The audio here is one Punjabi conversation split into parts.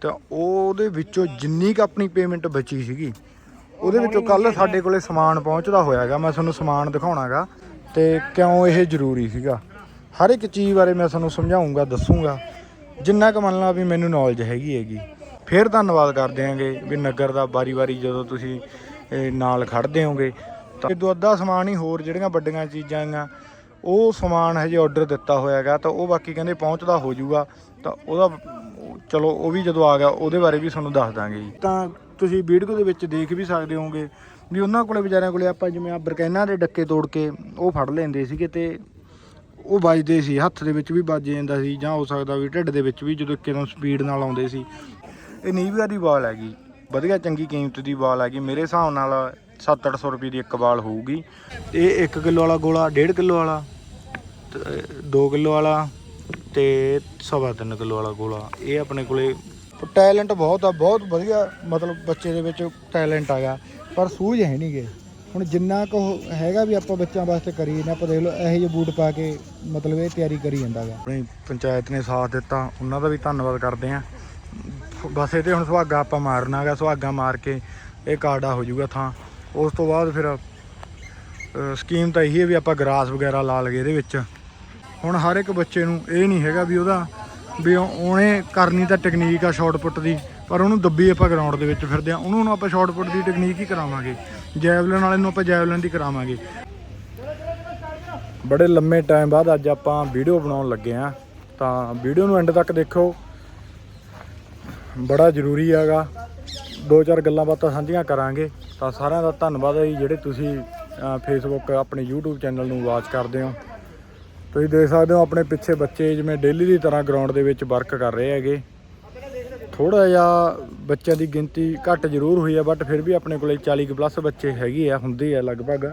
ਤਾਂ ਉਹਦੇ ਵਿੱਚੋਂ ਜਿੰਨੀ ਕ ਆਪਣੀ ਪੇਮੈਂਟ ਬਚੀ ਸੀਗੀ, ਉਹਦੇ ਵਿੱਚੋਂ ਕੱਲ ਸਾਡੇ ਕੋਲੇ ਸਮਾਨ ਪਹੁੰਚਦਾ ਹੋਇਆਗਾ, ਮੈਂ ਤੁਹਾਨੂੰ ਸਮਾਨ ਦਿਖਾਉਣਾਗਾ, ਤੇ ਕਿਉਂ ਇਹ ਜ਼ਰੂਰੀ ਸੀਗਾ? ਹਰ ਇੱਕ ਚੀਜ਼ ਬਾਰੇ ਮੈਂ ਤੁਹਾਨੂੰ ਸਮਝਾਉਂਗਾ, ਦੱਸੂਗਾ। ਜਿੰਨਾ ਕੁ ਮੰਨ ਲਾ ਵੀ ਮੈਨੂੰ ਨੌਲੇਜ ਹੈਗੀ ਹੈਗੀ। ਫਿਰ ਧੰਨਵਾਦ ਕਰਦੇ ਆਂਗੇ ਵੀ ਨਗਰ ਦਾ ਵਾਰੀ-ਵਾਰੀ ਜਦੋਂ ਤੁਸੀਂ ਨਾਲ ਖੜਦੇ ਹੋਗੇ ਤਾਂ ਇਹ ਸਮਾਨ ਹੀ ਹੋਰ ਜਿਹੜੀਆਂ ਵੱਡੀਆਂ ਚੀਜ਼ਾਂ ਆ ਉਹ ਸਮਾਨ ਹਜੇ ਆਰਡਰ ਦਿੱਤਾ ਹੋਇਆਗਾ, ਤਾਂ ਉਹ ਬਾਕੀ ਕਹਿੰਦੇ ਪਹੁੰਚਦਾ ਹੋ ਜਾਊਗਾ ਤਾਂ ਉਹਦਾ ਚਲੋ ਉਹ ਵੀ ਜਦੋਂ ਆ ਗਿਆ, ਉਹਦੇ ਬਾਰੇ ਵੀ ਤੁਹਾਨੂੰ ਦੱਸ ਦਾਂਗੇ ਜੀ। ਤਾਂ ਤੁਸੀਂ ਵੀਡੀਓ ਦੇ ਵਿੱਚ ਦੇਖ ਵੀ ਸਕਦੇ ਹੋਗੇ ਵੀ ਉਹਨਾਂ ਕੋਲੇ ਵਿਚਾਰਿਆਂ ਕੋਲੇ ਆਪਾਂ ਜਿਵੇਂ ਆ ਬਰਕੈਨਾ ਦੇ ਡੱਕੇ ਤੋੜ ਕੇ ਉਹ ਫੜ ਲੈਂਦੇ ਸੀਗੇ ਤੇ ਉਹ ਵੱਜਦੇ ਸੀ, ਹੱਥ ਦੇ ਵਿੱਚ ਵੀ ਵੱਜ ਜਾਂਦਾ ਸੀ ਜਾਂ ਹੋ ਸਕਦਾ ਵੀ ਢਿੱਡ ਦੇ ਵਿੱਚ ਵੀ ਜਦੋਂ ਇੱਕਦਮ ਸਪੀਡ ਨਾਲ ਆਉਂਦੇ ਸੀ। ਇਹ ਨੀਵੀਆ ਦੀ ਬਾਲ ਹੈਗੀ, ਵਧੀਆ ਚੰਗੀ ਕੀਮਤ ਦੀ ਬਾਲ ਹੈਗੀ, ਮੇਰੇ ਹਿਸਾਬ ਨਾਲ 7-800 ਰੁਪਏ ਦੀ ਇੱਕ ਬਾਲ ਹੋਊਗੀ। ਇਹ 1 ਕਿਲੋ ਵਾਲਾ ਗੋਲਾ 1.5 ਕਿਲੋ ਵਾਲਾ 2 ਕਿਲੋ ਵਾਲਾ ਤੇ ਸਵਾ ਤਿੰਨ ਕਿਲੋ ਵਾਲਾ ਗੋਲਾ। ਇਹ ਆਪਣੇ ਕੋਲੇ ਟੈਲੈਂਟ ਬਹੁਤ ਆ ਬਹੁਤ ਵਧੀਆ ਮਤਲਬ ਬੱਚੇ ਦੇ ਵਿੱਚ ਟੈਲੈਂਟ ਆਗਾ ਪਰ ਸੂਝ ਹੈ ਨਹੀਂਗੇ ਹੁਣ ਜਿੰਨਾ ਕੁ ਹੈਗਾ ਵੀ ਆਪਾਂ ਬੱਚਿਆਂ ਵਾਸਤੇ ਕਰੀਏ ਨਾ ਆਪਾਂ ਦੇਖ ਲਓ ਇਹੋ ਜਿਹੇ ਬੂਟ ਪਾ ਕੇ ਮਤਲਬ ਇਹ ਤਿਆਰੀ ਕਰੀ ਜਾਂਦਾਗਾ ਆਪਣੀ ਪੰਚਾਇਤ ਨੇ ਸਾਥ ਦਿੱਤਾ ਉਹਨਾਂ ਦਾ ਵੀ ਧੰਨਵਾਦ ਕਰਦੇ ਆਂ ਬਸ ਇਹ ਤੇ ਹੁਣ ਸੁਹਾਗਾ ਆਪਾਂ ਮਾਰਨਾਗਾ ਸੁਹਾਗਾ ਮਾਰ ਕੇ ਇਹ ਕਾਰਡਾ ਹੋ ਜਾਊਗਾ ਥਾਂ। ਉਸ ਤੋਂ ਬਾਅਦ ਫਿਰ ਸਕੀਮ ਤਾਂ ਇਹੀ ਹੈ ਵੀ ਆਪਾਂ ਗਰਾਸ ਵਗੈਰਾ ਲਾ ਲਗੇ ਇਹਦੇ ਵਿੱਚ। ਹੁਣ ਹਰ ਇੱਕ ਬੱਚੇ ਨੂੰ ਇਹ ਨਹੀਂ ਹੈਗਾ ਵੀ ਉਹਦਾ ਵੀ ਉਹਨੇ ਕਰਨੀ ਤਾਂ ਟੈਕਨੀਕ ਆ ਸ਼ਾਟਪੁੱਟ ਦੀ, ਪਰ ਉਹਨੂੰ ਦੱਬੀ ਆਪਾਂ ਗਰਾਊਂਡ ਦੇ ਵਿੱਚ ਫਿਰਦੇ ਆ। ਉਹਨੂੰ ਨੂੰ ਆਪਾਂ ਸ਼ਾਟਪੁੱਟ ਦੀ ਟੈਕਨੀਕ ਹੀ ਕਰਾਵਾਂਗੇ। ਜੈਵਲਿਨ ਵਾਲੇ ਨੂੰ ਆਪਾਂ ਜੈਵਲਿਨ ਦੀ ਕਰਾਵਾਂਗੇ। ਬੜੇ ਲੰਮੇ ਟਾਈਮ ਬਾਅਦ ਅੱਜ ਆਪਾਂ ਵੀਡੀਓ ਬਣਾਉਣ ਲੱਗੇ ਆ। ਤਾਂ ਵੀਡੀਓ ਨੂੰ ਐਂਡ ਤੱਕ ਦੇਖੋ। ਬੜਾ ਜ਼ਰੂਰੀ ਹੈਗਾ। ਦੋ ਚਾਰ ਗੱਲਾਂ ਬਾਤਾਂ ਸਾਂਝੀਆਂ ਕਰਾਂਗੇ। ਤਾਂ ਸਾਰਿਆਂ ਦਾ ਧੰਨਵਾਦ ਹੈ ਜੀ, ਜਿਹੜੇ ਤੁਸੀਂ ਫੇਸਬੁੱਕ ਆਪਣੇ YouTube ਚੈਨਲ ਨੂੰ ਵਾਚ ਕਰਦੇ ਹੋ। ਤੁਸੀਂ ਦੇਖ ਸਕਦੇ ਹੋ ਆਪਣੇ ਪਿੱਛੇ ਬੱਚੇ ਜਿਵੇਂ ਡੇਲੀ ਦੀ ਤਰ੍ਹਾਂ ਗਰਾਊਂਡ ਦੇ ਵਿੱਚ ਵਰਕ ਕਰ ਰਹੇ ਹੈਗੇ। ਥੋੜਾ ਜਿਹਾ ਬੱਚਿਆਂ ਦੀ ਗਿਣਤੀ ਘੱਟ ਜ਼ਰੂਰ ਹੋਈ ਹੈ ਬਟ ਫਿਰ ਵੀ ਆਪਣੇ ਕੋਲੇ 40 ਕੁ ਪਲੱਸ ਬੱਚੇ ਹੈਗੇ ਆ, ਹੁੰਦੇ ਆ ਲਗਭਗ।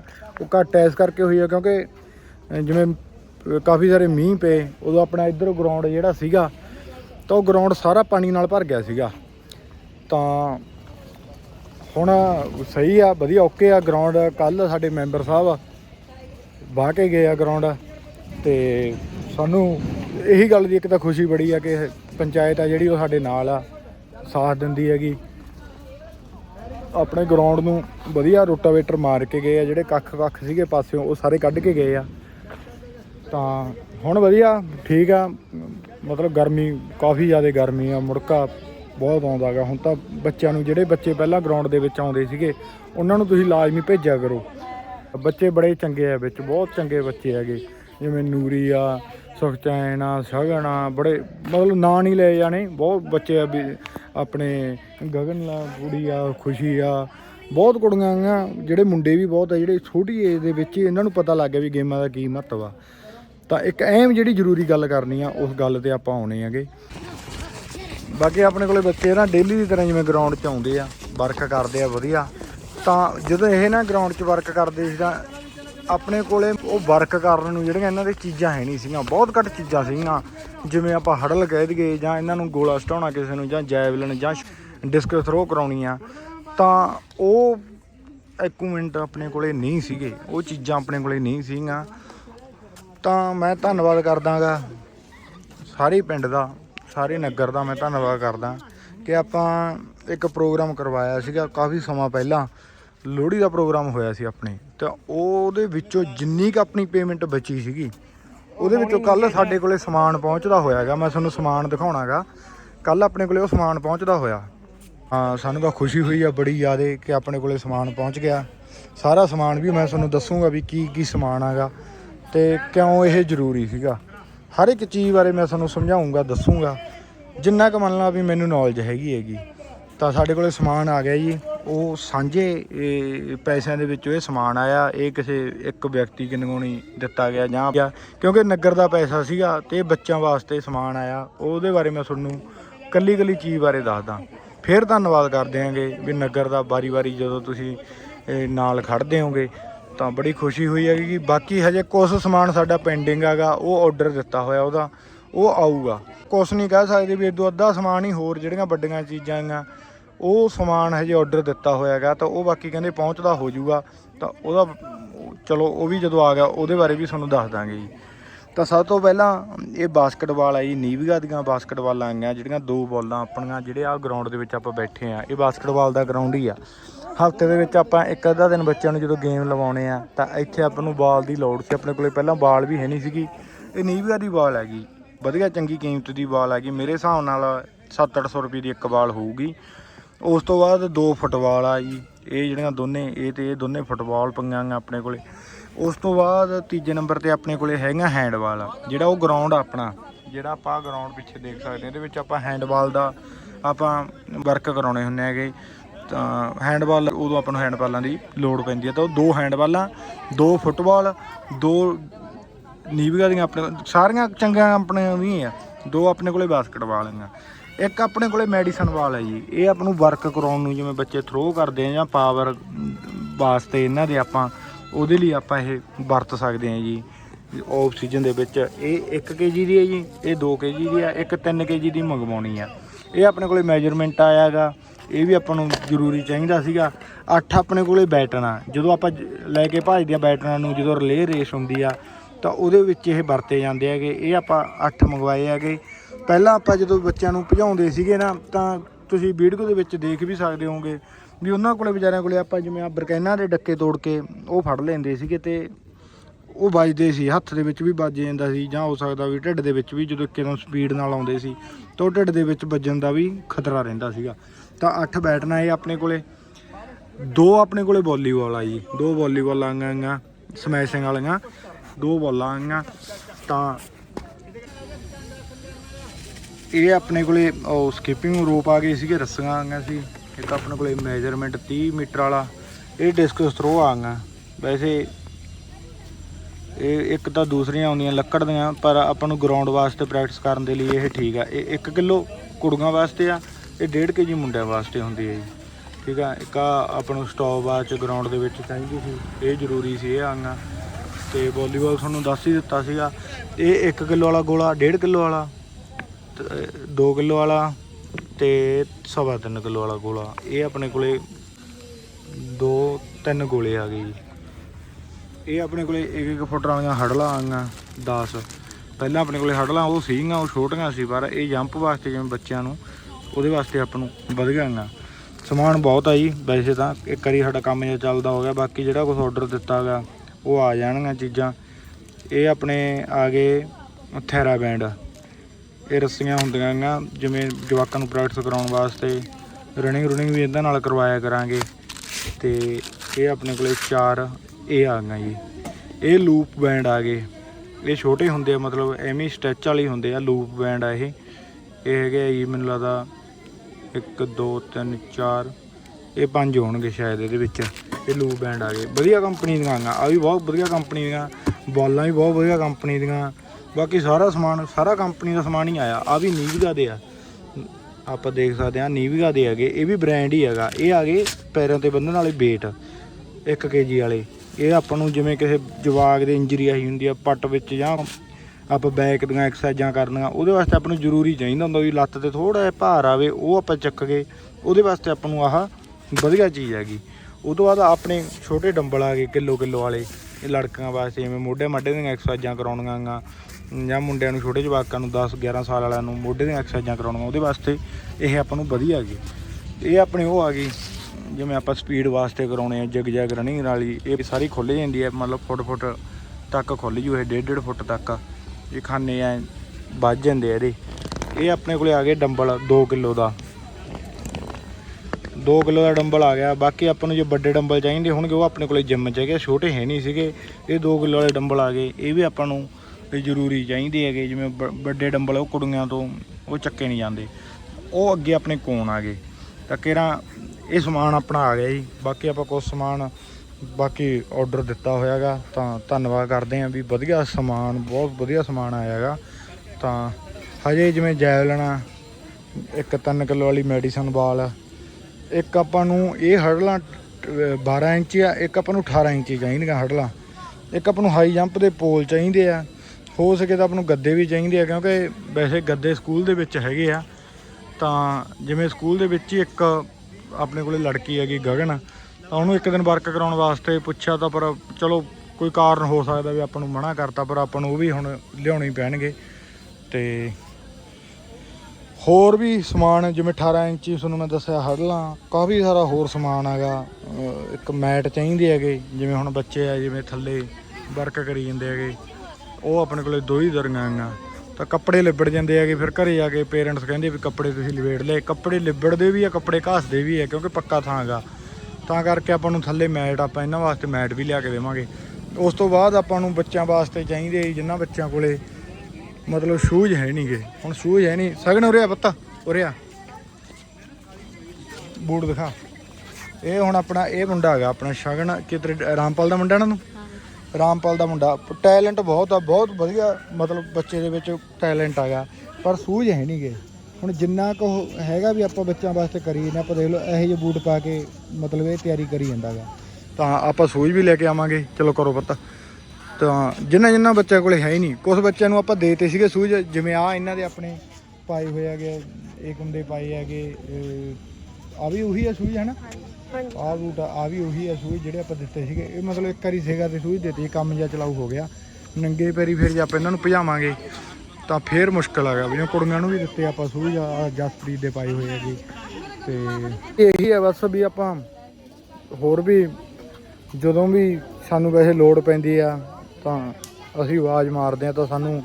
ਉਹ ਘੱਟ ਐਸ ਕਰਕੇ ਹੋਈ ਆ ਕਿਉਂਕਿ ਜਿਵੇਂ ਕਾਫੀ ਸਾਰੇ ਮੀਂਹ ਪਏ, ਉਦੋਂ ਆਪਣਾ ਇੱਧਰ ਗਰਾਊਂਡ ਜਿਹੜਾ ਸੀਗਾ, ਤਾਂ ਉਹ ਗਰਾਊਂਡ ਸਾਰਾ ਪਾਣੀ ਨਾਲ ਭਰ ਗਿਆ ਸੀਗਾ। ਤਾਂ ਹੁਣ ਸਹੀ ਆ, ਵਧੀਆ ਓਕੇ ਆ ਗਰਾਊਂਡ ਕੱਲ ਸਾਡੇ ਮੈਂਬਰ ਸਾਹਿਬ ਵਾਹ ਕੇ ਗਏ ਆ ਗਰਾਊਂਡ ਤੇ ਸਾਨੂੰ ਇਹੀ ਗੱਲ ਦੀ ਇੱਕ ਤਾਂ ਖੁਸ਼ੀ ਬੜੀ ਆ ਕਿ ਪੰਚਾਇਤ ਆ ਜਿਹੜੀ ਉਹ ਸਾਡੇ ਨਾਲ ਆ, ਸਾਥ ਦਿੰਦੀ ਹੈਗੀ। ਆਪਣੇ ਗਰਾਊਂਡ ਨੂੰ ਵਧੀਆ ਰੋਟਾਵੇਟਰ ਮਾਰ ਕੇ ਗਏ ਆ, ਜਿਹੜੇ ਕੱਖ ਕੱਖ ਸੀਗੇ ਪਾਸਿਓਂ, ਉਹ ਸਾਰੇ ਕੱਢ ਕੇ ਗਏ ਆ। ਤਾਂ ਹੁਣ ਵਧੀਆ, ਠੀਕ ਆ। ਮਤਲਬ ਗਰਮੀ, ਕਾਫੀ ਜ਼ਿਆਦਾ ਗਰਮੀ ਆ, ਮੁੜਕਾ ਬਹੁਤ ਆਉਂਦਾ ਗਾ। ਹੁਣ ਤਾਂ ਬੱਚਿਆਂ ਨੂੰ, ਜਿਹੜੇ ਬੱਚੇ ਪਹਿਲਾਂ ਗਰਾਊਂਡ ਦੇ ਵਿੱਚ ਆਉਂਦੇ ਸੀਗੇ, ਉਹਨਾਂ ਨੂੰ ਤੁਸੀਂ ਲਾਜ਼ਮੀ ਭੇਜਿਆ ਕਰੋ। ਬੱਚੇ ਬੜੇ ਚੰਗੇ ਆ ਵਿੱਚ, ਬਹੁਤ ਚੰਗੇ ਬੱਚੇ ਹੈਗੇ। ਜਿਵੇਂ ਨੂਰੀ ਆ ਸੁਖਚੈਨ ਆ ਸ਼ਗਨ ਆ ਬੜੇ ਮਤਲਬ ਨਾਂ ਨਹੀਂ ਲਏ ਜਾਣੇ। ਬਹੁਤ ਬੱਚੇ ਆ ਵੀ ਆਪਣੇ ਗਗਨ ਲਾ ਕੁੜੀ ਆ ਖੁਸ਼ੀ ਆ ਬਹੁਤ ਕੁੜੀਆਂ ਆ। ਜਿਹੜੇ ਮੁੰਡੇ ਵੀ ਬਹੁਤ ਆ, ਜਿਹੜੇ ਛੋਟੀ ਏਜ ਦੇ ਵਿੱਚ ਇਹਨਾਂ ਨੂੰ ਪਤਾ ਲੱਗ ਗਿਆ ਵੀ ਗੇਮਾਂ ਦਾ ਕੀ ਮਹੱਤਵ ਆ। ਤਾਂ ਇੱਕ ਅਹਿਮ ਜਿਹੜੀ ਜ਼ਰੂਰੀ ਗੱਲ ਕਰਨੀ ਆ, ਉਸ ਗੱਲ ਤੇ ਆਪਾਂ ਆਉਣੇ ਆਗੇ। ਬਾਕੀ ਆਪਣੇ ਕੋਲੇ ਬੱਚੇ ਨਾ ਡੇਲੀ ਦੀ ਤਰ੍ਹਾਂ ਜਿਵੇਂ ਗਰਾਊਂਡ 'ਚ ਆਉਂਦੇ ਆ ਵਰਕ ਕਰਦੇ ਆ, ਵਧੀਆ। ਤਾਂ ਜਦੋਂ ਇਹ ਨਾ ਗਰਾਊਂਡ 'ਚ ਵਰਕ ਕਰਦੇ ਸੀ ਤਾਂ ਆਪਣੇ ਕੋਲੇ ਉਹ ਵਰਕ ਕਰਨ ਨੂੰ ਜਿਹੜੀਆਂ ਇਹਨਾਂ ਦੇ ਚੀਜ਼ਾਂ ਹੈ ਨਹੀਂ ਸੀਗੀਆਂ, ਬਹੁਤ ਘੱਟ ਚੀਜ਼ਾਂ ਸੀਗੀਆਂ। ਜਿਵੇਂ ਆਪਾਂ ਹੜਲ ਕਹਿ ਦਈਏ ਜਾਂ ਇਹਨਾਂ ਨੂੰ ਗੋਲਾ ਸਟਾਉਣਾ ਕਿਸੇ ਨੂੰ ਜਾਂ ਜੈਵਲਨ ਜਾਂ ਡਿਸਕ ਥਰੋ ਕਰਾਉਣੀ ਆ ਤਾਂ ਉਹ ਇਕਵਿਪਮੈਂਟ ਆਪਣੇ ਕੋਲੇ ਨਹੀਂ ਸੀਗੇ, ਉਹ ਚੀਜ਼ਾਂ ਆਪਣੇ ਕੋਲੇ ਨਹੀਂ ਸੀਗੀਆਂ। ਤਾਂ ਮੈਂ ਧੰਨਵਾਦ ਕਰਦਾਗਾ ਸਾਰੇ ਪਿੰਡ ਦਾ, ਸਾਰੇ ਨਗਰ ਦਾ ਮੈਂ ਧੰਨਵਾਦ ਕਰਦਾ ਕਿ ਆਪਾਂ ਇੱਕ ਪ੍ਰੋਗਰਾਮ ਕਰਵਾਇਆ ਸੀਗਾ ਕਾਫੀ ਸਮਾਂ ਪਹਿਲਾਂ। ਲੋਹੜੀ ਦਾ ਪ੍ਰੋਗਰਾਮ ਹੋਇਆ ਸੀ ਆਪਣੇ। ਤਾਂ ਉਹਦੇ ਵਿੱਚੋਂ ਜਿੰਨੀ ਕ ਆਪਣੀ ਪੇਮੈਂਟ ਬਚੀ ਸੀਗੀ, ਉਹਦੇ ਵਿੱਚੋਂ ਕੱਲ ਸਾਡੇ ਕੋਲੇ ਸਮਾਨ ਪਹੁੰਚਦਾ ਹੋਇਆਗਾ, ਮੈਂ ਤੁਹਾਨੂੰ ਸਮਾਨ ਦਿਖਾਉਣਾਗਾ। ਕੱਲ ਆਪਣੇ ਕੋਲੇ ਉਹ ਸਮਾਨ ਪਹੁੰਚਦਾ ਹੋਇਆ। ਹਾਂ, ਸਾਨੂੰ ਤਾਂ ਖੁਸ਼ੀ ਹੋਈ ਆ, ਬੜੀ ਜ਼ਿਆਦੇ ਕਿ ਆਪਣੇ ਕੋਲੇ ਸਮਾਨ ਪਹੁੰਚ ਗਿਆ। ਸਾਰਾ ਸਮਾਨ ਵੀ ਮੈਂ ਤੁਹਾਨੂੰ ਦੱਸੂਗਾ ਵੀ ਕੀ ਕੀ ਸਮਾਨ ਆਗਾ ਤੇ ਕਿਉਂ ਇਹ ਜ਼ਰੂਰੀ ਸੀਗਾ। ਹਰ ਇੱਕ ਚੀਜ਼ ਬਾਰੇ ਮੈਂ ਤੁਹਾਨੂੰ ਸਮਝਾਉਂਗਾ ਦੱਸੂਗਾ। ਜਿੰਨਾ ਕੁ ਮੰਨ ਲਾ ਵੀ ਮੈਨੂੰ ਨੌਲੇਜ ਹੈਗੀ ਹੈਗੀ, ਤਾਂ ਸਾਡੇ ਕੋਲੇ ਸਮਾਨ ਆ ਗਿਆ ਜੀ। ਉਹ ਸਾਂਝੇ ਪੈਸਿਆਂ ਦੇ ਵਿੱਚੋਂ ਇਹ ਸਮਾਨ ਆਇਆ, ਇਹ ਕਿਸੇ ਇੱਕ ਵਿਅਕਤੀ ਕਿੰਨੋਂ ਨਹੀਂ ਦਿੱਤਾ ਗਿਆ ਜਾਂ ਕਿਉਂਕਿ ਨਗਰ ਦਾ ਪੈਸਾ ਸੀਗਾ ਤੇ ਬੱਚਿਆਂ ਵਾਸਤੇ ਸਮਾਨ ਆਇਆ। ਉਹਦੇ ਬਾਰੇ ਮੈਂ ਤੁਹਾਨੂੰ ਕੱਲੀ ਕੱਲੀ ਚੀਜ਼ ਬਾਰੇ ਦੱਸਦਾ। ਫਿਰ ਧੰਨਵਾਦ ਕਰਦੇ ਆਂਗੇ ਵੀ ਨਗਰ ਦਾ ਵਾਰੀ-ਵਾਰੀ ਜਦੋਂ ਤੁਸੀਂ ਨਾਲ ਖੜਦੇ ਹੋਗੇ ਤਾਂ ਬੜੀ ਖੁਸ਼ੀ ਹੋਈ ਹੈਗੀ ਕਿ ਬਾਕੀ ਹਜੇ ਕੁਝ ਸਮਾਨ ਸਾਡਾ ਪੈਂਡਿੰਗ ਹੈਗਾ, ਉਹ ਆਰਡਰ ਦਿੱਤਾ ਹੋਇਆ ਉਹਦਾ, ਉਹ ਆਊਗਾ। ਕੁਛ ਨਹੀਂ ਕਹਿ ਸਕਦੇ ਵੀ ਇਦੋਂ ਅੱਧਾ ਸਮਾਨ ਹੀ ਹੋਰ ਜਿਹੜੀਆਂ ਵੱਡੀਆਂ ਚੀਜ਼ਾਂ ਆ ਉਹ ਸਮਾਨ ਹਜੇ ਆਰਡਰ ਦਿੱਤਾ ਹੋਇਆ ਹੈਗਾ ਤਾਂ ਉਹ ਬਾਕੀ ਕਹਿੰਦੇ ਪਹੁੰਚਦਾ ਹੋ ਜਾਊਗਾ ਤਾਂ ਉਹਦਾ ਚਲੋ ਉਹ ਵੀ ਜਦੋਂ ਆ ਗਿਆ ਉਹਦੇ ਬਾਰੇ ਵੀ ਤੁਹਾਨੂੰ ਦੱਸ ਦਾਂਗੇ ਜੀ। ਤਾਂ ਸਭ ਤੋਂ ਪਹਿਲਾਂ ਇਹ ਬਾਸਕਟਬਾਲ ਆ ਜੀ ਨੀਵੀਗਾ ਦੀਆਂ ਬਾਸਕਟਬਾਲਾਂ ਆਈਆਂ ਜਿਹੜੀਆਂ ਦੋ ਬਾਲਾਂ ਆਪਣੀਆਂ, ਜਿਹੜੇ ਆ ਗਰਾਊਂਡ ਦੇ ਵਿੱਚ ਆਪਾਂ ਬੈਠੇ ਆ, ਇਹ ਬਾਸਕਟਬਾਲ ਦਾ ਗਰਾਊਂਡ ਹੀ ਆ। ਹਫ਼ਤੇ ਦੇ ਵਿੱਚ ਆਪਾਂ ਇੱਕ ਅੱਧਾ ਦਿਨ ਬੱਚਿਆਂ ਨੂੰ ਜਦੋਂ ਗੇਮ ਲਵਾਉਣੇ ਆ, ਤਾਂ ਇੱਥੇ ਆਪਾਂ ਨੂੰ ਬਾਲ ਦੀ ਲੋੜ ਸੀ, ਆਪਣੇ ਕੋਲੇ ਪਹਿਲਾਂ ਬਾਲ ਵੀ ਹੈ ਨਹੀਂ ਸੀਗੀ, ਇਹ ਨੀਵੀਗਾ ਦੀ ਬਾਲ ਹੈਗੀ। ਵਧੀਆ ਚੰਗੀ ਕੀਮਤ ਦੀ ਬਾਲ ਹੈਗੀ, ਮੇਰੇ ਹਿਸਾਬ ਨਾਲ 7-800 ਰੁਪਏ ਦੀ ਇੱਕ ਬਾਲ ਹੋਊਗੀ। ਉਸ ਤੋਂ ਬਾਅਦ ਦੋ ਫੁੱਟਬਾਲ ਆ ਜੀ, ਇਹ ਜਿਹੜੀਆਂ ਦੋਨੇ, ਇਹ ਤੇ ਇਹ ਦੋਨੇ ਫੁੱਟਬਾਲ ਪਈਆਂ ਆਂ ਆਪਣੇ ਕੋਲੇ। ਉਸ ਤੋਂ ਬਾਅਦ ਤੀਜੇ ਨੰਬਰ ਤੇ ਆਪਣੇ ਕੋਲੇ ਹੈਗਾ ਹੈਂਡਬਾਲ ਜਿਹੜਾ ਉਹ ਗਰਾਊਂਡ ਆਪਣਾ। ਜਿਹੜਾ ਆਪਾਂ ਗਰਾਊਂਡ ਪਿੱਛੇ ਦੇਖ ਸਕਦੇ ਹਾਂ, ਇਹਦੇ ਵਿੱਚ ਆਪਾਂ ਹੈਂਡਬਾਲ ਦਾ ਆਪਾਂ ਵਰਕ ਕਰਾਉਣੇ ਹੁੰਦੇ ਹੈਗੇ। ਤਾਂ ਹੈਂਡਬਾਲ ਉਦੋਂ ਆਪਾਂ ਨੂੰ ਹੈਂਡਬਾਲਾਂ ਦੀ ਲੋੜ ਪੈਂਦੀ ਹੈ ਤਾਂ ਉਹ ਦੋ ਹੈਂਡਬਾਲਾਂ ਦੋ ਫੁੱਟਬਾਲ, ਦੋ ਨੀਵੀਆਂ ਦੀਆਂ ਆਪਣੇ, ਸਾਰੀਆਂ ਚੰਗੀਆਂ ਕੰਪਨੀਆਂ ਵੀ ਆ। ਦੋ ਆਪਣੇ ਕੋਲੇ ਬਾਸਕਟਬਾਲ ਆ। ਇੱਕ ਆਪਣੇ ਕੋਲੇ ਮੈਡੀਸਨ ਵਾਲ ਹੈ ਜੀ। ਇਹ ਆਪ ਨੂੰ ਵਰਕ ਕਰਾਉਣ ਨੂੰ ਜਿਵੇਂ ਬੱਚੇ ਥਰੋ ਕਰਦੇ ਆ ਜਾਂ ਪਾਵਰ ਵਾਸਤੇ ਇਹਨਾਂ ਦੇ ਆਪਾਂ, ਉਹਦੇ ਲਈ ਆਪਾਂ ਇਹ ਵਰਤ ਸਕਦੇ ਆ ਜੀ। ਆਕਸੀਜਨ ਦੇ ਵਿੱਚ ਇਹ 1 ਕੇਜੀ ਦੀ ਹੈ ਜੀ, ਇਹ 2 ਕੇਜੀ ਦੀ ਆ ਇੱਕ 3 ਕੇਜੀ ਦੀ ਮੰਗਵਾਉਣੀ ਆ। ਇਹ ਆਪਣੇ ਕੋਲੇ ਮੈਜਰਮੈਂਟ ਆਇਆਗਾ ਇਹ ਵੀ ਆਪਾਂ ਨੂੰ ਜ਼ਰੂਰੀ ਚਾਹੀਦਾ ਸੀਗਾ। 8 ਆਪਣੇ ਕੋਲੇ ਬੈਟਣਾ ਜਦੋਂ ਆਪਾਂ ਲੈ ਕੇ ਭੱਜਦੇ ਆ ਬੈਟਣਾ ਨੂੰ, ਜਦੋਂ ਰਿਲੇ ਰੇਸ ਹੁੰਦੀ ਆ, ਤਾਂ ਉਹਦੇ ਵਿੱਚ ਇਹ ਵਰਤੇ ਜਾਂਦੇ ਹੈਗੇ। ਇਹ ਆਪਾਂ 8 ਮੰਗਵਾਏ ਹੈਗੇ। ਪਹਿਲਾਂ ਆਪਾਂ ਜਦੋਂ ਬੱਚਿਆਂ ਨੂੰ ਭਜਾਉਂਦੇ ਸੀਗੇ ਨਾ, ਤਾਂ ਤੁਸੀਂ ਵੀਡੀਓ ਦੇ ਵਿੱਚ ਦੇਖ ਵੀ ਸਕਦੇ ਹੋਗੇ ਵੀ ਉਹਨਾਂ ਕੋਲੇ ਵਿਚਾਰਿਆਂ ਕੋਲੇ ਆਪਾਂ ਜਿਵੇਂ ਆ ਬਰਕੈਨਾਂ ਦੇ ਡੱਕੇ ਤੋੜ ਕੇ ਉਹ ਫੜ ਲੈਂਦੇ ਸੀਗੇ ਤੇ ਉਹ ਵੱਜਦੇ ਸੀ, ਹੱਥ ਦੇ ਵਿੱਚ ਵੀ ਵੱਜ ਜਾਂਦਾ ਸੀ ਜਾਂ ਹੋ ਸਕਦਾ ਵੀ ਢਿੱਡ ਦੇ ਵਿੱਚ ਵੀ ਜਦੋਂ ਇੱਕਦਮ ਸਪੀਡ ਨਾਲ ਆਉਂਦੇ ਸੀ, ਤਾਂ ਉਹ ਢਿੱਡ ਦੇ ਵਿੱਚ ਵੱਜਣ ਦਾ ਵੀ ਖਤਰਾ ਰਹਿੰਦਾ ਸੀਗਾ। ਤਾਂ 8 ਬੈਟਣਾ ਇਹ ਆਪਣੇ ਕੋਲੇ, ਦੋ ਆਪਣੇ ਕੋਲੇ ਵਾਲੀਬਾਲ ਆ ਜੀ, ਦੋ ਵਾਲੀਬਾਲ ਆਈਆਂ ਸਮੈਸ਼ਿੰਗ ਵਾਲੀਆਂ, ਦੋ ਬਾਲਾਂ ਆਈਆਂ ਤਾਂ ਇਹ ਆਪਣੇ ਕੋਲੇ, ਉਹ ਸਕਿਪਿੰਗ ਰੋਪ ਆ ਗਏ ਸੀਗੇ, ਰੱਸੀਆਂ ਗਈਆਂ ਸੀ। ਇੱਕ ਆਪਣੇ ਕੋਲੇ ਮੈਜਰਮੈਂਟ 30 ਮੀਟਰ ਵਾਲਾ, ਇਹ ਡਿਸਕਸ ਥਰੋ ਆਈਆਂ ਵੈਸੇ ਇਹ ਇੱਕ ਤਾਂ ਦੂਸਰੀਆਂ ਆਉਂਦੀਆਂ ਲੱਕੜ ਦੀਆਂ, ਪਰ ਆਪਾਂ ਨੂੰ ਗਰਾਊਂਡ ਵਾਸਤੇ ਪ੍ਰੈਕਟਿਸ ਕਰਨ ਦੇ ਲਈ ਇਹ ਠੀਕ ਆ। ਇਹ 1 ਕਿਲੋ ਕੁੜੀਆਂ ਵਾਸਤੇ ਆ, ਇਹ 1.5 ਕੇਜੀ ਮੁੰਡਿਆਂ ਵਾਸਤੇ ਹੁੰਦੀ ਹੈ ਜੀ। ਠੀਕ ਆ, ਇੱਕ ਆ ਆਪਾਂ ਨੂੰ ਸਟਾਪ ਵਾਚ ਗਰਾਊਂਡ ਦੇ ਵਿੱਚ ਚਾਹੀਦੀ ਸੀ, ਇਹ ਜ਼ਰੂਰੀ ਸੀ, ਇਹ ਆਂਗਾ ਤੇ ਵਾਲੀਬਾਲ ਤੁਹਾਨੂੰ ਦੱਸ ਹੀ ਦਿੱਤਾ ਸੀਗਾ, ਇਹ 1 ਕਿਲੋ ਵਾਲਾ ਗੋਲਾ 1.5 ਕਿਲੋ ਵਾਲਾ 2 ਕਿਲੋ ਵਾਲਾ ਤੇ ਸਵਾ ਤਿੰਨ ਕਿਲੋ ਵਾਲਾ ਗੋਲਾ। ਇਹ ਆਪਣੇ ਕੋਲੇ ਦੋ ਤਿੰਨ ਗੋਲੇ ਆ ਗਏ ਜੀ। ਇਹ ਆਪਣੇ ਕੋਲੇ 1-1 ਫੁੱਟ ਵਾਲੀਆਂ ਹੜਲਾਂ ਆਈਆਂ 10 ਪਹਿਲਾਂ ਆਪਣੇ ਕੋਲੇ ਹੜਲਾਂ ਉਹ ਸੀਗੀਆਂ, ਉਹ ਛੋਟੀਆਂ ਸੀ, ਪਰ ਇਹ ਜੰਪ ਵਾਸਤੇ ਜਿਵੇਂ ਬੱਚਿਆਂ ਨੂੰ, ਉਹਦੇ ਵਾਸਤੇ ਆਪਾਂ ਨੂੰ ਵਧੀਆ ਆਈਆਂ। ਸਮਾਨ ਬਹੁਤ ਆ ਜੀ, ਵੈਸੇ ਤਾਂ ਇੱਕ ਵਾਰੀ ਸਾਡਾ ਕੰਮ ਜਿਹਾ ਚੱਲਦਾ ਹੋ ਗਿਆ, ਬਾਕੀ ਜਿਹੜਾ ਕੁਝ ਆਰਡਰ ਦਿੱਤਾ ਗਿਆ, ਉਹ ਆ ਜਾਣਗੀਆਂ ਚੀਜ਼ਾਂ। ਇਹ ਆਪਣੇ ਆ ਗਏ ਥੈਰਾ ਬੈਂਡ ਇਹ ਰੱਸੀਆਂ ਹੁੰਦੀਆਂ ਗਾ ਜਿਵੇਂ ਜਵਾਕਾਂ ਨੂੰ ਪ੍ਰੈਕਟਿਸ ਕਰਾਉਣ ਵਾਸਤੇ ਰਨਿੰਗ ਰਨਿੰਗ ਵੀ ਇਹਨਾਂ ਨਾਲ ਕਰਵਾਇਆ ਕਰਾਂਗੇ ਤੇ ਇਹ ਆਪਣੇ ਕੋਲੇ ਚਾਰ ਇਹ ਆ ਗਈਆਂ ਜੀ। ਇਹ ਲੂਪ ਬੈਂਡ ਆ ਗਏ। ਇਹ ਛੋਟੇ ਹੁੰਦੇ ਆ, ਮਤਲਬ ਐਵੇਂ ਸਟੈਚ ਵਾਲੇ ਹੁੰਦੇ ਆ ਲੂਪ ਬੈਂਡ ਆ ਇਹ। ਇਹ ਹੈਗੇ ਆ ਜੀ, ਮੈਨੂੰ ਲੱਗਦਾ 1 2 3 4 ਇਹ ਪੰਜ ਹੋਣਗੇ ਸ਼ਾਇਦ ਇਹਦੇ ਵਿੱਚ। ਇਹ ਲੂਪ ਬੈਂਡ ਆ ਗਏ। ਵਧੀਆ ਕੰਪਨੀ ਦੀਆਂ ਆ ਆ ਵੀ ਬਹੁਤ ਵਧੀਆ ਕੰਪਨੀ ਦੀਆਂ, ਬਾਲਾਂ ਵੀ ਬਹੁਤ ਵਧੀਆ ਕੰਪਨੀ ਦੀਆਂ। ਬਾਕੀ ਸਾਰਾ ਸਮਾਨ, ਸਾਰਾ ਕੰਪਨੀ ਦਾ ਸਮਾਨ ਹੀ ਆਇਆ। ਆ ਵੀ ਨੀਵੀਗਾ ਦੇ ਆ। ਆਪਾਂ ਦੇਖ ਸਕਦੇ ਆ ਨੀਵੀਗਾ ਦੇ ਹੈਗੇ। ਇਹ ਵੀ ਬ੍ਰਾਂਡ ਹੀ ਹੈਗਾ। ਇਹ ਆ ਗਏ ਪੈਰਾਂ ਤੇ ਬੰਨਣ ਵਾਲੇ ਬੇਟ 1 ਕੇਜੀ ਵਾਲੇ। ਇਹ ਆਪਾਂ ਨੂੰ ਜਿਵੇਂ ਕਿਸੇ ਜਵਾਗ ਦੇ ਇੰਜਰੀ ਆਈ ਹੁੰਦੀ ਆ, ਪੱਟ ਵਿੱਚ ਜਾਂ ਆਪਾਂ ਬੈਕ ਦੀਆਂ ਐਕਸਰਸਾਈਜ਼ਾਂ ਕਰਨੀਆਂ, ਉਹਦੇ ਵਾਸਤੇ ਆਪਾਂ ਨੂੰ ਜ਼ਰੂਰੀ ਚਾਹੀਦਾ ਹੁੰਦਾ ਵੀ ਲੱਤ ਤੇ ਥੋੜਾ ਜਿਹਾ ਭਾਰ ਆਵੇ, ਉਹ ਆਪਾਂ ਚੱਕ ਕੇ ਉਹਦੇ ਵਾਸਤੇ ਆਪਾਂ ਨੂੰ ਆਹ ਵਧੀਆ ਚੀਜ਼ ਹੈਗੀ। ਉਹ ਤੋਂ ਬਾਅਦ ਆਪਣੇ ਛੋਟੇ ਡੰਬਲ ਆ ਗਏ ਕਿਲੋ ਕਿਲੋ ਵਾਲੇ। ਇਹ ਲੜਕੀਆਂ ਵਾਸਤੇ ਜਿਵੇਂ ਮੋਢੇ ਮਾਢੇ ਦੀਆਂ ਐਕਸਰਸਾਈਜ਼ਾਂ ਕਰਾਉਣੀਆਂ ਗਾ ਜਾਂ ਮੁੰਡਿਆਂ ਨੂੰ, ਛੋਟੇ ਜਵਾਕਾਂ ਨੂੰ 10 11 ਸਾਲ ਵਾਲਿਆਂ ਨੂੰ, ਮੋਢੇ ਦੀਆਂ ਐਕਸਰਸਾਈਜ਼ਾਂ ਕਰਾਉਣੀਆਂ ਉਹਦੇ ਵਾਸਤੇ ਇਹ ਆਪਾਂ ਨੂੰ ਵਧੀਆ ਗਈ ਇਹ ਆਪਣੇ ਉਹ ਆ ਗਈ, ਜਿਵੇਂ ਆਪਾਂ ਸਪੀਡ ਵਾਸਤੇ ਕਰਾਉਣੇ ਆ, ਜਗ ਜੈਗ ਰਨਿੰਗ ਵਾਲੀ ਇਹ ਸਾਰੀ ਖੁੱਲ ਜਾਂਦੀ ਹੈ, ਮਤਲਬ ਫੁੱਟ ਫੁੱਟ ਤੱਕ ਖੁੱਲ ਜੂ, ਇਹ ਡੇਢ ਡੇਢ ਫੁੱਟ ਤੱਕ। ਇਹ ਖਾਨੇ ਆ, ਵੱਜ ਜਾਂਦੇ ਆ ਇਹਦੇ। ਇਹ ਆਪਣੇ ਕੋਲੇ ਆ ਗਏ ਡੰਬਲ 2 ਕਿਲੋ ਦਾ। 2 ਕਿਲੋ ਦਾ ਡੰਬਲ ਆ ਗਿਆ। ਬਾਕੀ ਆਪਾਂ ਨੂੰ ਜੇ ਵੱਡੇ ਡੰਬਲ ਚਾਹੀਦੇ ਹੋਣਗੇ, ਉਹ ਆਪਣੇ ਕੋਲੇ ਜਿੰਮ 'ਚ ਹੈਗੇ ਛੋਟੇ ਹੈ ਨਹੀਂ ਸੀਗੇ। ਇਹ 2 ਕਿਲੋ ਵਾਲੇ ਡੰਬਲ ਆ ਗਏ। ਇਹ ਵੀ ਆਪਾਂ ਨੂੰ ਵੀ ਜ਼ਰੂਰੀ ਚਾਹੀਦੇ ਹੈਗੇ, ਜਿਵੇਂ ਵ- ਵੱਡੇ ਡੰਬਲ ਉਹ ਕੁੜੀਆਂ ਤੋਂ ਉਹ ਚੱਕੇ ਨਹੀਂ ਜਾਂਦੇ। ਉਹ ਅੱਗੇ ਆਪਣੇ ਕੋਣ ਆ ਗਏ। ਤਾਂ ਕਿਹੜਾ ਇਹ ਸਮਾਨ ਆਪਣਾ ਆ ਗਿਆ ਜੀ। ਬਾਕੀ ਆਪਾਂ ਕੁਝ ਸਮਾਨ ਬਾਕੀ ਆਰਡਰ ਦਿੱਤਾ ਹੋਇਆਗਾ ਤਾਂ ਧੰਨਵਾਦ ਕਰਦੇ ਆਂ ਵੀ ਵਧੀਆ ਸਮਾਨ, ਬਹੁਤ ਵਧੀਆ ਸਮਾਨ ਆਇਆਗਾ ਤਾਂ ਹਜੇ ਜਿਵੇਂ ਜੈਵਲਣਾ ਇੱਕ 3 ਕਿਲੋ ਵਾਲੀ ਮੈਡੀਸਨ ਬਾਲ ਇੱਕ ਆਪਾਂ ਨੂੰ ਇਹ ਹੜਲਾਂ 12 ਇੰਚ ਆ, ਇੱਕ ਆਪਾਂ ਨੂੰ 18 ਇੰਚ ਚਾਹੀਦੀਆਂ ਹੜਲਾਂ। ਇੱਕ ਆਪਾਂ ਨੂੰ ਹਾਈ ਜੰਪ ਦੇ ਪੋਲ ਚਾਹੀਦੇ ਆ। ਹੋ ਸਕੇ ਤਾਂ ਆਪਾਂ ਨੂੰ ਗੱਦੇ ਵੀ ਚਾਹੀਦੇ ਆ, ਕਿਉਂਕਿ ਵੈਸੇ ਗੱਦੇ ਸਕੂਲ ਦੇ ਵਿੱਚ ਹੈਗੇ ਆ। ਤਾਂ ਜਿਵੇਂ ਸਕੂਲ ਦੇ ਵਿੱਚ ਹੀ ਇੱਕ ਆਪਣੇ ਕੋਲੇ ਲੜਕੀ ਹੈਗੀ ਗਗਨ, ਤਾਂ ਉਹਨੂੰ ਇੱਕ ਦਿਨ ਵਰਕ ਕਰਾਉਣ ਵਾਸਤੇ ਪੁੱਛਿਆ ਤਾਂ ਪਰ ਚਲੋ ਕੋਈ ਕਾਰਨ ਹੋ ਸਕਦਾ ਵੀ ਆਪਾਂ ਨੂੰ ਮਨਾ ਕਰਤਾ, ਪਰ ਆਪਾਂ ਨੂੰ ਉਹ ਵੀ ਹੁਣ ਲਿਆਉਣੇ ਪੈਣਗੇ। ਤੇ ਹੋਰ ਵੀ ਸਮਾਨ, ਜਿਵੇਂ 18 ਇੰਚੀ ਤੁਹਾਨੂੰ ਮੈਂ ਦੱਸਿਆ ਹੜਲਾਂ, ਕਾਫੀ ਸਾਰਾ ਹੋਰ ਸਮਾਨ ਹੈਗਾ। ਇੱਕ ਮੈਟ ਚਾਹੀਦੇ ਹੈਗੇ, ਜਿਵੇਂ ਹੁਣ ਬੱਚੇ ਆ, ਜਿਵੇਂ ਥੱਲੇ ਵਰਕ ਕਰੀ ਜਾਂਦੇ ਹੈਗੇ। ਉਹ ਆਪਣੇ ਕੋਲੇ ਦੋ ਹੀ ਦਰੀਆਂ ਆਈਆਂ। ਤਾਂ ਕੱਪੜੇ ਲਿਬੜ ਜਾਂਦੇ ਹੈਗੇ, ਫਿਰ ਘਰੇ ਆ ਕੇ ਪੇਰੈਂਟਸ ਕਹਿੰਦੇ ਵੀ ਕੱਪੜੇ ਤੁਸੀਂ ਲਿਬੇੜ ਲਏ। ਕੱਪੜੇ ਲਿਬੜਦੇ ਵੀ ਆ, ਕੱਪੜੇ ਘਾਸਦੇ ਵੀ ਆ, ਕਿਉਂਕਿ ਪੱਕਾ ਥਾਂ ਹੈਗਾ ਤਾਂ ਕਰਕੇ ਆਪਾਂ ਨੂੰ ਥੱਲੇ ਮੈਟ, ਆਪਾਂ ਇਹਨਾਂ ਵਾਸਤੇ ਮੈਟ ਵੀ ਲਿਆ ਕੇ ਦੇਵਾਂਗੇ। ਉਸ ਤੋਂ ਬਾਅਦ ਆਪਾਂ ਨੂੰ ਬੱਚਿਆਂ ਵਾਸਤੇ ਚਾਹੀਦੇ ਜਿਨ੍ਹਾਂ ਬੱਚਿਆਂ ਕੋਲੇ ਮਤਲਬ ਸ਼ੂਜ਼ ਹੈ ਨਹੀਂਗੇ ਹੁਣ ਸ਼ੂਜ਼ ਹੈ ਨਹੀਂ ਸਗਨ ਉਰੇ ਆ ਪੁੱਤ, ਉਰੇ ਬੂਟ ਦਿਖਾ। ਇਹ ਹੁਣ ਆਪਣਾ, ਇਹ ਮੁੰਡਾ ਹੈਗਾ ਆਪਣਾ ਸ਼ਗਨ, ਕਿਤੇ ਰਾਮਪਾਲ ਦਾ ਮੁੰਡਾ ਨਾ ਨੂੰ? ਰਾਮਪਾਲ ਦਾ ਮੁੰਡਾ। ਟੈਲੈਂਟ ਬਹੁਤ ਆ, ਬਹੁਤ ਵਧੀਆ, ਮਤਲਬ ਬੱਚੇ ਦੇ ਵਿੱਚ ਟੈਲੈਂਟ ਹੈਗਾ ਪਰ ਸੂਝ ਹੈ ਨਹੀਂਗੇ ਹੁਣ ਜਿੰਨਾ ਕੁ ਹੈਗਾ ਵੀ ਆਪਾਂ ਬੱਚਿਆਂ ਵਾਸਤੇ ਕਰੀਏ ਨਾ, ਆਪਾਂ ਦੇਖ ਲਓ, ਇਹੋ ਜਿਹੇ ਬੂਟ ਪਾ ਕੇ ਮਤਲਬ ਇਹ ਤਿਆਰੀ ਕਰੀ ਜਾਂਦਾਗਾ ਤਾਂ ਆਪਾਂ ਸੂਝ ਵੀ ਲੈ ਕੇ ਆਵਾਂਗੇ। ਚਲੋ ਕਰੋ ਪਤਾ। ਤਾਂ ਜਿੰਨਾ ਜਿੰਨਾ ਬੱਚਿਆਂ ਕੋਲੇ ਹੈ ਹੀ ਨਹੀਂ ਕੁਝ ਬੱਚਿਆਂ ਨੂੰ ਆਪਾਂ ਦੇਤੇ ਸੀਗੇ ਸੂਝ। ਜਿਵੇਂ ਆ ਇਹਨਾਂ ਦੇ ਆਪਣੇ ਪਾਏ ਹੋਏ ਹੈਗੇ, ਏਕਮ ਦੇ ਪਾਏ ਹੈਗੇ ਆ ਵੀ ਉਹੀ ਆ ਸੂਝ ਹੈ ਨਾ ਆਹ ਬੂਟਾ ਆ ਵੀ ਉਹੀ ਆ ਸੂਝ ਜਿਹੜੇ ਆਪਾਂ ਦਿੱਤੇ ਸੀਗੇ। ਇਹ ਮਤਲਬ ਇੱਕ ਵਾਰੀ ਸੀਗਾ ਤੇ ਸੂਈ ਦਿੱਤੀ, ਕੰਮ ਜਿਹਾ ਚਲਾਊ ਹੋ ਗਿਆ। ਨੰਗੇ ਪੈਰੀ ਫਿਰ ਜੇ ਆਪਾਂ ਇਹਨਾਂ ਨੂੰ ਭਜਾਵਾਂਗੇ, ਤਾਂ ਫੇਰ ਮੁਸ਼ਕਲ ਆ ਗਿਆ ਵੀ ਕੁੜੀਆਂ ਨੂੰ ਵੀ ਦਿੱਤੇ ਆਪਾਂ ਸੂਝ ਜਸਪ੍ਰੀਤ ਦੇ ਪਾਏ ਹੋਏ ਆ ਜੀ। ਤੇ ਇਹੀ ਆ ਬਸ ਵੀ ਆਪਾਂ ਹੋਰ ਵੀ ਜਦੋਂ ਵੀ ਸਾਨੂੰ ਵੈਸੇ ਲੋੜ ਪੈਂਦੀ ਆ, ਤਾਂ ਅਸੀਂ ਆਵਾਜ਼ ਮਾਰਦੇ ਆ, ਤਾਂ ਸਾਨੂੰ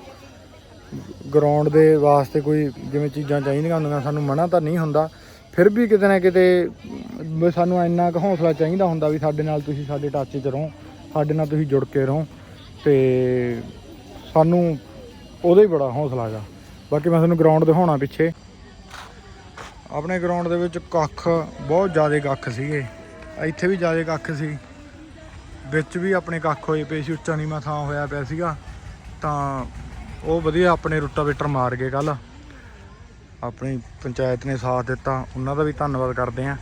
ਗਰਾਊਂਡ ਦੇ ਵਾਸਤੇ ਕੋਈ ਜਿਵੇਂ ਚੀਜ਼ਾਂ ਚਾਹੀਦੀਆਂ ਹੁੰਦੀਆਂ, ਸਾਨੂੰ ਮਨਾ ਤਾਂ ਨਹੀਂ ਹੁੰਦਾ। ਫਿਰ ਵੀ ਕਿਤੇ ਨਾ ਕਿਤੇ ਸਾਨੂੰ ਇੰਨਾ ਕੁ ਹੌਸਲਾ ਚਾਹੀਦਾ ਹੁੰਦਾ ਵੀ ਸਾਡੇ ਨਾਲ ਤੁਸੀਂ ਸਾਡੇ ਟੱਚ 'ਚ ਰਹੋ, ਸਾਡੇ ਨਾਲ ਤੁਸੀਂ ਜੁੜ ਕੇ ਰਹੋ ਤੇ ਸਾਨੂੰ ਉਹਦਾ ਹੀ ਬੜਾ ਹੌਸਲਾ ਹੈਗਾ। ਬਾਕੀ ਮੈਂ ਤੁਹਾਨੂੰ ਗਰਾਊਂਡ ਦਿਖਾਉਣਾ ਪਿੱਛੇ। ਆਪਣੇ ਗਰਾਊਂਡ ਦੇ ਵਿੱਚ ਕੱਖ, ਬਹੁਤ ਜ਼ਿਆਦਾ ਕੱਖ ਸੀਗੇ। ਇੱਥੇ ਵੀ ਜ਼ਿਆਦਾ ਕੱਖ ਸੀ। ਵਿੱਚ ਵੀ ਆਪਣੇ ਕੱਖ ਹੋਏ ਪਏ ਸੀ, ਉੱਚਾ ਨੀਵਾਂ ਥਾਂ ਹੋਇਆ ਪਿਆ ਸੀਗਾ। ਤਾਂ ਉਹ ਵਧੀਆ ਆਪਣੇ ਰੋਟਾਵੇਟਰ ਮਾਰ ਗਏ ਕੱਲ ਆਪਣੀ ਪੰਚਾਇਤ ਨੇ ਸਾਥ ਦਿੱਤਾ, ਉਹਨਾਂ ਦਾ ਵੀ ਧੰਨਵਾਦ ਕਰਦੇ ਆਂ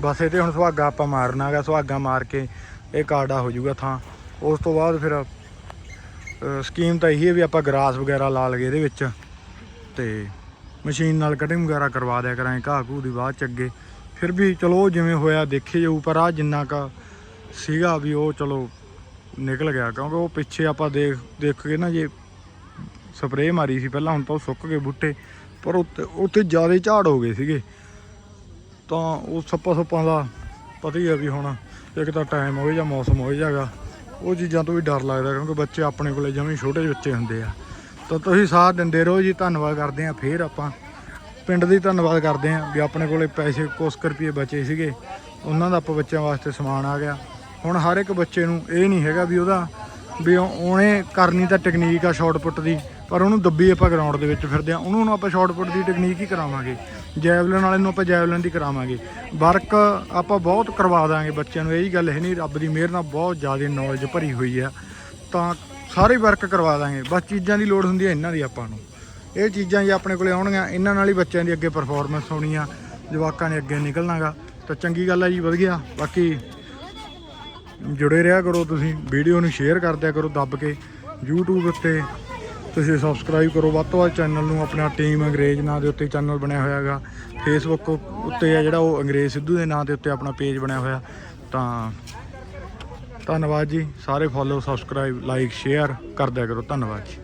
ਬਸ ਇਹਦੇ ਹੁਣ ਸੁਹਾਗਾ ਆਪਾਂ ਮਾਰਨਾ ਹੈਗਾ, ਸੁਹਾਗਾ ਮਾਰ ਕੇ ਇਹ ਕਾਰਡਾ ਹੋ ਜਾਊਗਾ ਥਾਂ। ਉਸ ਤੋਂ ਬਾਅਦ ਫਿਰ ਸਕੀਮ ਤਾਂ ਇਹੀ ਹੈ ਵੀ ਆਪਾਂ ਗਰਾਸ ਵਗੈਰਾ ਲਾ ਲਗੇ ਇਹਦੇ ਵਿੱਚ। ਤੇ ਮਸ਼ੀਨ ਨਾਲ ਕਟਿੰਗ ਵਗੈਰਾ ਕਰਵਾ ਦਿਆ ਕਰਾਂਗੇ, ਘਾਹ ਘੂ ਦੀ ਬਾਅਦ ਚ ਅੱਗੇ। ਫਿਰ ਵੀ ਚਲੋ ਉਹ ਜਿਵੇਂ ਹੋਇਆ, ਦੇਖੇ ਜਾਊ, ਪਰ ਆ ਜਿੰਨਾ ਕ ਸੀਗਾ ਵੀ ਉਹ ਚਲੋ ਨਿਕਲ ਗਿਆ, ਕਿਉਂਕਿ ਉਹ ਪਿੱਛੇ ਆਪਾਂ ਦੇਖ ਦੇਖ ਕੇ ਨਾ ਜੇ ਸਪਰੇਅ ਮਾਰੀ ਸੀ ਪਹਿਲਾਂ, ਹੁਣ ਤਾਂ ਉਹ ਸੁੱਕ ਗਏ ਬੂਟੇ। ਪਰ ਉੱਥੇ ਉੱਥੇ ਜ਼ਿਆਦਾ ਝਾੜ ਹੋ ਗਏ ਸੀਗੇ। ਤਾਂ ਉਹ ਸੱਪਾ ਸੱਪਾਂ ਦਾ ਪਤਾ ਹੀ ਆ ਵੀ ਹੁਣ ਇੱਕ ਤਾਂ ਟਾਈਮ ਹੋਵੇ ਜਾਂ ਮੌਸਮ ਹੋਵੇ ਜਾਗਾ ਉਹ ਚੀਜ਼ਾਂ ਤੋਂ ਵੀ ਡਰ ਲੱਗਦਾ ਕਿਉਂਕਿ ਬੱਚੇ ਆਪਣੇ ਕੋਲੇ ਜਿਵੇਂ ਛੋਟੇ ਜਿਹੇ ਬੱਚੇ ਹੁੰਦੇ ਆ। ਤਾਂ ਤੁਸੀਂ ਸਾਥ ਦਿੰਦੇ ਰਹੋ ਜੀ, ਧੰਨਵਾਦ ਕਰਦੇ ਆ ਫੇਰ ਆਪਾਂ। ਪਿੰਡ ਦੀ ਧੰਨਵਾਦ ਕਰਦੇ ਆ ਵੀ ਆਪਣੇ ਕੋਲੇ ਪੈਸੇ ਕੁਛ ਰੁਪਏ ਬਚੇ ਸੀਗੇ। ਉਹਨਾਂ ਦਾ ਆਪਾਂ ਬੱਚਿਆਂ ਵਾਸਤੇ ਸਮਾਨ ਆ ਗਿਆ। ਹੁਣ ਹਰ ਇੱਕ ਬੱਚੇ ਨੂੰ ਇਹ ਨਹੀਂ ਹੈਗਾ ਵੀ ਉਹਦਾ ਵੀ ਉਹਨੇ ਕਰਨੀ ਤਾਂ ਟੈਕਨੀਕ ਆ ਸ਼ਾਰਟ ਪੁੱਟ ਦੀ। ਪਰ ਉਹਨੂੰ ਦੱਬੀ ਆਪਾਂ ਗਰਾਊਂਡ ਦੇ ਵਿੱਚ ਫਿਰਦੇ ਆ ਉਹਨੂੰ ਆਪਾਂ ਸ਼ਾਟਪੁੱਟ ਦੀ ਟੈਕਨੀਕ ਹੀ ਕਰਾਵਾਂਗੇ। ਜੈਵਲਿਨ ਵਾਲੇ ਨੂੰ ਆਪਾਂ ਜੈਵਲਿਨ ਦੀ ਕਰਾਵਾਂਗੇ। ਵਰਕ ਆਪਾਂ ਬਹੁਤ ਕਰਵਾ ਦਾਂਗੇ ਬੱਚਿਆਂ ਨੂੰ। ਇਹ ਗੱਲ ਹੈ ਨਹੀਂ ਰੱਬ ਦੀ ਮਿਹਰ ਨਾਲ ਬਹੁਤ ਜ਼ਿਆਦਾ ਨੌਲੇਜ ਭਰੀ ਹੋਈ ਆ। ਤਾਂ ਸਾਰੇ ਵਰਕ ਕਰਵਾ ਦਾਂਗੇ। ਬਸ ਚੀਜ਼ਾਂ ਦੀ ਲੋੜ ਹੁੰਦੀ ਹੈ ਇਹਨਾਂ ਦੀ ਆਪਾਂ ਨੂੰ। ਇਹ ਚੀਜ਼ਾਂ ਜੇ ਆਪਣੇ ਕੋਲੇ ਆਉਣਗੀਆਂ, ਇਹਨਾਂ ਨਾਲ ਹੀ ਬੱਚਿਆਂ ਦੀ ਅੱਗੇ ਪਰਫਾਰਮੈਂਸ ਹੋਣੀ ਆ। ਜਵਾਕਾਂ ਨੇ ਅੱਗੇ ਨਿਕਲਣਾਗਾ। ਤਾਂ ਚੰਗੀ ਗੱਲ ਆ ਜੀ, ਵਧੀਆ। ਬਾਕੀ ਜੁੜੇ ਰਿਹਾ ਕਰੋ ਤੁਸੀਂ। ਵੀਡੀਓ ਨੂੰ ਸ਼ੇਅਰ ਕਰਦਿਆ ਕਰੋ ਦੱਬ ਕੇ। YouTube ਉੱਤੇ ਤੁਸੀਂ ਸਬਸਕ੍ਰਾਈਬ ਕਰੋ। ਵੱਧ ਤੋਂ ਵੱਧ ਚੈਨਲ ਨੂੰ ਆਪਣਾ ਟੀਮ ਅੰਗਰੇਜ਼ ਨਾਂ ਦੇ ਉੱਤੇ ਚੈਨਲ ਬਣਿਆ ਹੋਇਆ ਹੈਗਾ। ਫੇਸਬੁੱਕ ਉੱਤੇ ਆ ਜਿਹੜਾ ਉਹ ਅੰਗਰੇਜ਼ ਸਿੱਧੂ ਦੇ ਨਾਂ ਦੇ ਉੱਤੇ ਆਪਣਾ ਪੇਜ ਬਣਿਆ ਹੋਇਆ। ਤਾਂ ਧੰਨਵਾਦ ਜੀ। ਸਾਰੇ ਫੋਲੋ ਸਬਸਕ੍ਰਾਈਬ ਲਾਈਕ ਸ਼ੇਅਰ ਕਰਦਿਆ ਕਰੋ। ਧੰਨਵਾਦ ਜੀ।